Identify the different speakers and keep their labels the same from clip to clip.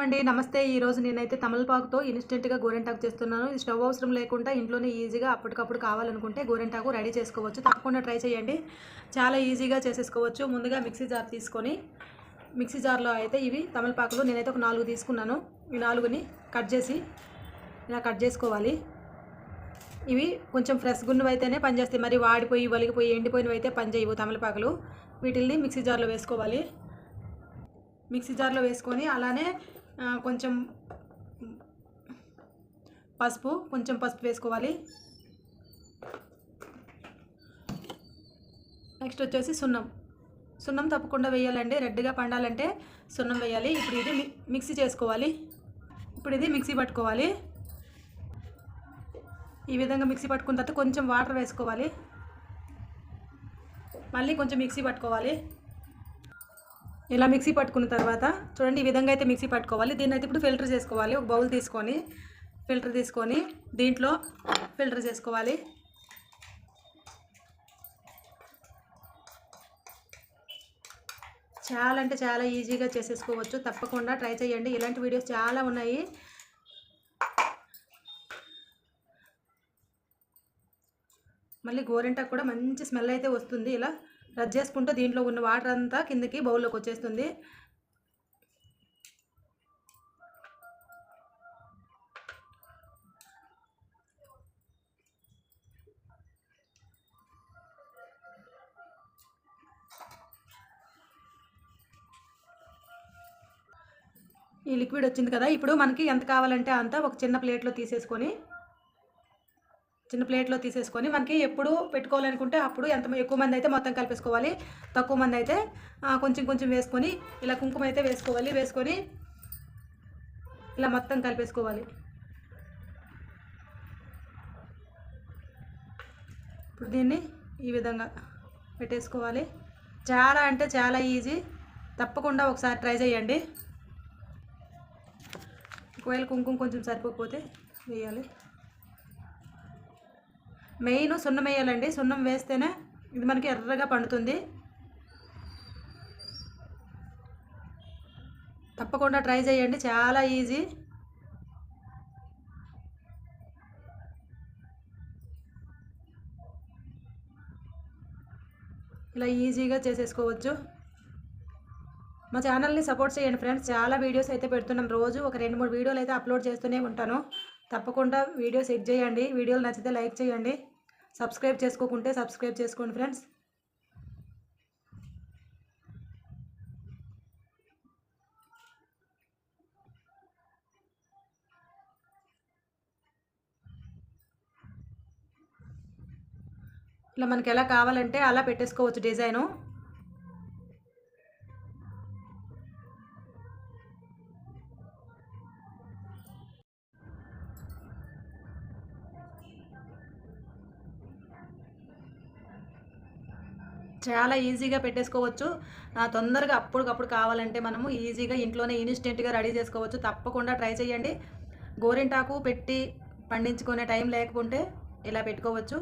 Speaker 1: అండి. నమస్తే. ఈరోజు నేనైతే తమలపాకుతో ఇన్స్టెంట్గా గోరెంటాకు చేస్తున్నాను. ఇది స్టవ్ అవసరం లేకుండా ఇంట్లోనే ఈజీగా అప్పటికప్పుడు కావాలనుకుంటే గోరెంటాకు రెడీ చేసుకోవచ్చు. తప్పకుండా ట్రై చేయండి. చాలా ఈజీగా చేసేసుకోవచ్చు. ముందుగా మిక్సీ జార్ తీసుకొని మిక్సీ జార్లో అయితే ఇవి తమలపాకులు నేనైతే ఒక నాలుగు తీసుకున్నాను. ఈ నాలుగుని కట్ చేసి ఇలా కట్ చేసుకోవాలి. ఇవి కొంచెం ఫ్రెష్ గున్నవి అయితేనే పనిచేస్తాయి. మరి వాడిపోయి వలిగిపోయి ఎండిపోయినవి అయితే పనిచేయవు తమలపాకులు. వీటిల్ని మిక్సీ జార్లో వేసుకోవాలి. మిక్సీ జార్లో వేసుకొని అలానే కొంచెం పసుపు కొంచెం పసుపు వేసుకోవాలి. నెక్స్ట్ వచ్చేసి సున్నం. సున్నం తప్పకుండా వేయాలండి. రెడ్గా పండాలంటే సున్నం వేయాలి. ఇప్పుడు ఇది మిక్సీ చేసుకోవాలి. ఇప్పుడు ఇది మిక్సీ పట్టుకోవాలి. ఈ విధంగా మిక్సీ పట్టుకున్న తర్వాత కొంచెం వాటర్ వేసుకోవాలి. మళ్ళీ కొంచెం మిక్సీ పట్టుకోవాలి. ఇలా మిక్సీ పట్టుకున్న తర్వాత చూడండి ఈ విధంగా అయితే మిక్సీ పట్టుకోవాలి. దీన్ని అయితే ఇప్పుడు ఫిల్టర్ చేసుకోవాలి. ఒక బౌల్ తీసుకొని ఫిల్టర్ తీసుకొని దీంట్లో ఫిల్టర్ చేసుకోవాలి. చాలా అంటే చాలా ఈజీగా చేసేసుకోవచ్చు. తప్పకుండా ట్రై చేయండి. ఇలాంటి వీడియోస్ చాలా ఉన్నాయి. మళ్ళీ గోరింటాకు కూడా మంచి స్మెల్ అయితే వస్తుంది. ఇలా రద్ చేసుకుంటే దీంట్లో ఉన్న వాటర్ అంతా కిందకి బౌల్లోకి వచ్చేస్తుంది. ఈ లిక్విడ్ వచ్చింది కదా ఇప్పుడు మనకి ఎంత కావాలంటే అంత ఒక చిన్న ప్లేట్లో తీసేసుకొని చిన్న ప్లేట్లో తీసేసుకొని మనకి ఎప్పుడు పెట్టుకోవాలనుకుంటే అప్పుడు ఎంత ఎక్కువ మంది అయితే మొత్తం కలిపేసుకోవాలి. తక్కువ మంది అయితే కొంచెం కొంచెం వేసుకొని ఇలా కుంకుమ అయితే వేసుకోవాలి. వేసుకొని ఇలా మొత్తం కలిపేసుకోవాలి. ఇప్పుడు దీన్ని ఈ విధంగా పెట్టేసుకోవాలి. చాలా అంటే చాలా ఈజీ. తప్పకుండా ఒకసారి ట్రై చేయండి. ఒకవేళ కుంకుమ కొంచెం సరిపోకపోతే వేయాలి. మెయిన్ సున్నం వేయాలండి. సున్నం వేస్తేనే ఇది మనకి ఎర్రగా పండుతుంది. తప్పకుండా ట్రై చేయండి. చాలా ఈజీ. ఇలా ఈజీగా చేసేసుకోవచ్చు. మా ఛానల్ని సపోర్ట్ చేయండి ఫ్రెండ్స్. చాలా వీడియోస్ అయితే పెడుతున్నాం. రోజు ఒక రెండు మూడు వీడియోలు అయితే అప్లోడ్ చేస్తూనే ఉంటాను. తప్పకుండా వీడియోస్ ఎక్ చేయండి. వీడియోలు నచ్చితే లైక్ చేయండి. సబ్స్క్రైబ్ చేసుకోకుంటే సబ్స్క్రైబ్ చేసుకోండి ఫ్రెండ్స్. ఇలా మనకి ఎలా కావాలంటే అలా పెట్టేసుకోవచ్చు డిజైను. చాలా ఈజీగా పెట్టేసుకోవచ్చు. తొందరగా అప్పటికప్పుడు కావాలంటే మనము ఈజీగా ఇంట్లోనే ఇన్స్టెంట్గా రెడీ చేసుకోవచ్చు. తప్పకుండా ట్రై చేయండి. గోరింటాకు పెట్టి పండించుకునే టైం లేకుంటే ఇలా పెట్టుకోవచ్చు.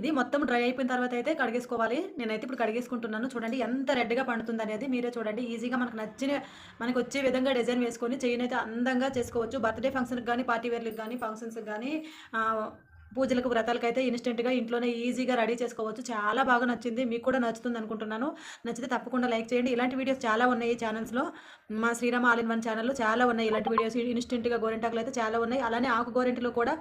Speaker 1: ఇది మొత్తం డ్రై అయిపోయిన తర్వాత అయితే కడిగేసుకోవాలి. నేనైతే ఇప్పుడు కడిగేసుకుంటున్నాను. చూడండి ఎంత రెడ్గా పండుతుంది అనేది మీరే చూడండి. ఈజీగా మనకు నచ్చిన మనకు వచ్చే విధంగా డిజైన్ వేసుకొని చైన్ అయితే అందంగా చేసుకోవచ్చు. బర్త్డే ఫంక్షన్కి కానీ పార్టీ వేర్లకు కానీ ఫంక్షన్స్కి కానీ పూజలకు వ్రతాలకు అయితే ఇన్స్టెంట్గా ఇంట్లోనే ఈజీగా రెడీ చేసుకోవచ్చు. చాలా బాగా నచ్చింది. మీకు కూడా నచ్చుతుంది అనుకుంటున్నాను. నచ్చితే తప్పకుండా లైక్ చేయండి. ఇలాంటి వీడియోస్ చాలా ఉన్నాయి ఈ ఛానల్స్లో. మా శ్రీరామ ఆల్ ఇన్ వన్ ఛానల్లో చాలా ఉన్నాయి. ఇలాంటి వీడియోస్ ఇన్స్టెంట్గా గోరింటాకులు అయితే చాలా ఉన్నాయి. అలానే ఆకు గోరెంటలో కూడా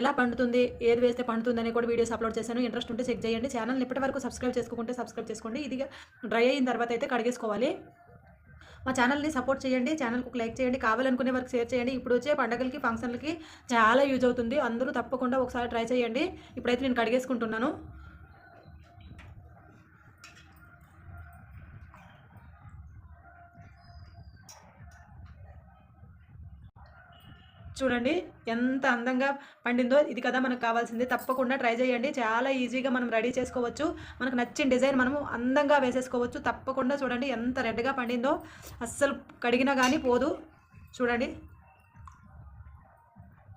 Speaker 1: ఎలా పండుతుంది ఏది వేస్తే పండుతుంది అని కూడా వీడియోస్ అప్లోడ్ చేశాను. ఇంట్రెస్ట్ ఉంటే చెక్ చేయండి. ఛానల్ ఇప్పటి వరకు సబ్స్క్రైబ్ చేసుకోకుంటే సబ్స్క్రైబ్ చేసుకోండి. ఇది డ్రై అయిన తర్వాత అయితే కడిగేసుకోవాలి. మా ఛానల్ని సపోర్ట్ చేయండి ఛానల్కి ఒక లైక్ చేయండి కావాలనుకునే వరకు షేర్ చేయండి. ఇప్పుడు వచ్చే పండగలకి ఫంక్షన్లకి చాలా యూజ్ అవుతుంది. అందరూ తప్పకుండా ఒకసారి ట్రై చేయండి. ఇప్పుడైతే నేను కడిగేసుకుంటున్నాను. చూడండి ఎంత అందంగా పండిందో ఇది కదా మనకు కావాల్సింది. తప్పకుండా ట్రై చేయండి. చాలా ఈజీగా మనం రెడీ చేసుకోవచ్చు. మనకు నచ్చిన డిజైన్ మనము అందంగా వేసేసుకోవచ్చు. తప్పకుండా చూడండి ఎంత రెడ్గా పండిందో. అస్సలు కడిగినా కానీ పోదు. చూడండి.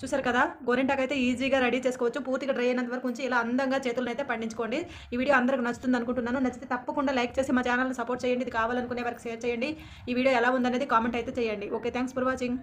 Speaker 1: చూసారు కదా? గోరింటాకు అయితే ఈజీగా రెడీ చేసుకోవచ్చు. పూర్తిగా డ్రై అయినంత వరకు ఉంచి ఇలా అందంగా చేతులను అయితే పండించుకోండి. ఈ వీడియో అందరికి నచ్చుతుంది అనుకుంటున్నాను. నచ్చితే తప్పకుండా లైక్ చేసి మా ఛానల్ని సపోర్ట్ చేయండి. ఇది కావాలనుకునే వరకు షేర్ చేయండి. ఈ వీడియో ఎలా ఉందనేది కామెంట్ అయితే చేయండి. Okay thanks for watching.